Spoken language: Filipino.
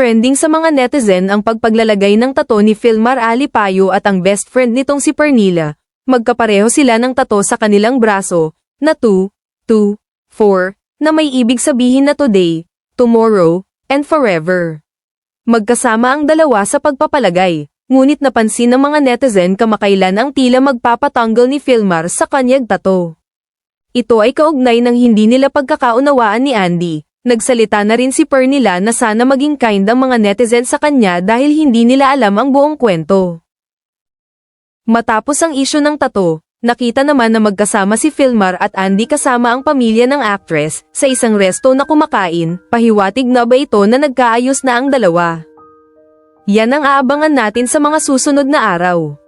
Trending sa mga netizen ang pagpaglalagay ng tato ni Filmar Alipayo at ang best friend nitong si Pernila. Magkapareho sila ng tato sa kanilang braso, na 2, 2, 4, na may ibig sabihin na today, tomorrow, and forever. Magkasama ang dalawa sa pagpapalagay, ngunit napansin ng mga netizen kamakailan ang tila magpapatanggal ni Filmar sa kanyag tato. Ito ay kaugnay ng hindi nila pagkakaunawaan ni Andy. Nagsalita na rin si Pernila na sana maging kind ang mga netizen sa kanya dahil hindi nila alam ang buong kwento. Matapos ang isyo ng tato, nakita naman na magkasama si Filmar at Andy kasama ang pamilya ng actress sa isang resto na kumakain, pahiwatig na ba ito na nagkaayos na ang dalawa. Yan ang aabangan natin sa mga susunod na araw.